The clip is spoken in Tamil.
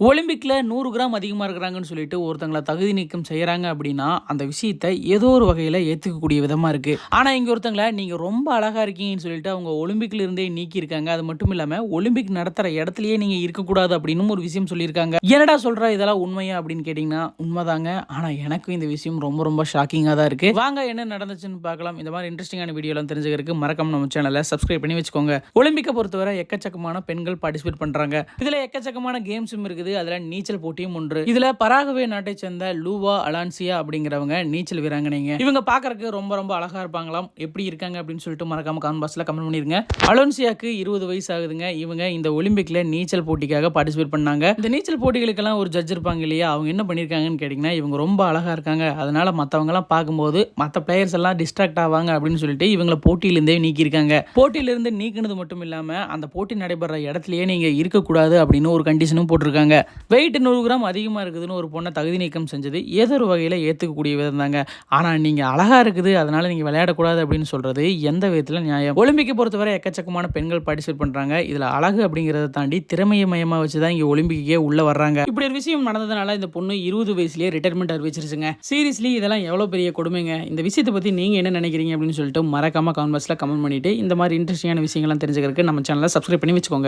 ஒலிம்பிக்கில் நூறு கிராம் அதிகமாக இருக்கிறாங்கன்னு சொல்லிட்டு ஒருத்தங்களை தகுதி நீக்கம் செய்கிறாங்க அப்படின்னா அந்த விஷயத்தை ஏதோ ஒரு வகையில் ஏற்றுக்கக்கூடிய விதமாக இருக்குது ஆனால் இங்கே ஒருத்தங்களை நீங்கள் ரொம்ப அழகாக இருக்கீங்கன்னு சொல்லிட்டு அவங்க ஒலிம்பிக்கில் இருந்தே நீக்கியிருக்காங்க. அது மட்டும் இல்லாமல் ஒலிம்பிக் நடத்துகிற இடத்துலயே நீங்கள் இருக்கக்கூடாது அப்படின்னு ஒரு விஷயம் சொல்லியிருக்காங்க. என்னடா சொல்கிற இதெல்லாம் உண்மையா அப்படின்னு கேட்டிங்கன்னா உண்மைதாங்க. ஆனால் எனக்கும் இந்த விஷயம் ரொம்ப ரொம்ப ஷாக்கிங்காக தான் இருக்குது வாங்க என்ன நடந்துச்சுன்னு பார்க்கலாம். இந்த மாதிரி இன்ட்ரெஸ்டிங்கான வீடியோலாம் தெரிஞ்சுக்கிறதுக்கு மறக்காம நம்ம சேனலை சப்ஸ்கிரைப் பண்ணி வச்சுக்கோங்க. ஒலிம்பிக்கை பொறுத்தவரை எக்கச்சக்கமான பெண்கள் பார்ட்டிசிபேட் பண்ணுறாங்க இதில் எக்கச்சக்கமான கேம்ஸும் இருக்குது. அதில் நீச்சல் போட்டியும் ஒன்று. இதில் பராகவே நாட்டை சேர்ந்த லூவா அலான்சியா அப்படிங்கிறவங்க நீச்சல் வீராங்கனைங்க. இவங்க பார்க்கறக்கு ரொம்ப ரொம்ப அழகா இருப்பாங்களாம். எப்படி இருக்காங்க அப்படின்னு சொல்லிட்டு மறக்காம கமெண்ட் பாக்ஸில் கமெண்ட் பண்ணிருங்க. அலோன்சியாக்கு இருபது வயசு ஆகுதுங்க. இவங்க இந்த ஒலிம்பிக்ல நீச்சல் போட்டிக்காக பார்ட்டிசிபேட் பண்ணாங்க. இந்த நீச்சல் போட்டிகளுக்கெல்லாம் ஒரு ஜட்ஜ் இருப்பாங்க இல்லையா? அவங்க என்ன பண்ணியிருக்காங்கன்னு கேட்டிங்கன்னா இவங்க ரொம்ப அழகா இருக்காங்க. அதனால மற்றவங்கலாம் பார்க்கும்போது மற்ற பிளேயர்ஸ் எல்லாம் டிஸ்ட்ராக்ட் ஆவாங்க அப்படின்னு சொல்லிட்டு இவங்களை போட்டியிலிருந்தே நீக்கியிருக்காங்க. போட்டியிலிருந்து நீக்கினது மட்டும் இல்லாமல் அந்த போட்டி நடைபெற இடத்துலயே நீங்கள் இருக்கக்கூடாது அப்படின்னு ஒரு கண்டிஷனும் போட்டிருக்காங்க. வெயிட் நூறு கிராம் அதிகமாக இருக்குதுன்னு ஒரு பொண்ணை தகுதி நீக்கம் செஞ்சது. ஏதோ ஒரு வகையில் ஏற்றுக்கக்கூடிய விதம் தாங்க. ஆனால் நீங்கள் அழகாக இருக்குது. அதனால் நீங்கள் விளையாடக்கூடாது அப்படின்னு சொல்கிறது எந்த விதத்தில் நியாயம்? ஒலிம்பிக்கை பொறுத்தவரை எக்கச்சக்கமான பெண்கள் பார்ட்டிசிபேட் பண்ணுறாங்க இதில் அழகு அப்படிங்கிறத தாண்டி திறமையை மையமாக வச்சு தான் இங்கே ஒலிம்பிக்கே உள்ளே வர்றாங்க. இப்படி ஒரு விஷயம் நடந்ததுனால இந்த பொண்ணு இருபது வயசுலேயே ரிட்டைர்மெண்ட் அறிவிச்சிருச்சுங்க. சீரியஸ்லி இதெல்லாம் எவ்வளோ பெரிய கொடுமைங்க? இந்த விஷயத்தை பற்றி நீங்கள் என்ன நினைக்கிறீங்க அப்படின்னு சொல்லிட்டு மறக்காம கமெண்ட் பாக்ஸில் கமெண்ட் பண்ணிவிட்டு இந்த மாதிரி இன்ட்ரெஸ்டிங்கான விஷயங்கள்லாம் தெரிஞ்சுக்கிறதுக்கு நம்ம சேனலை சப்ஸ்கிரைப் பண்ணி வச்சுக்கோங்க.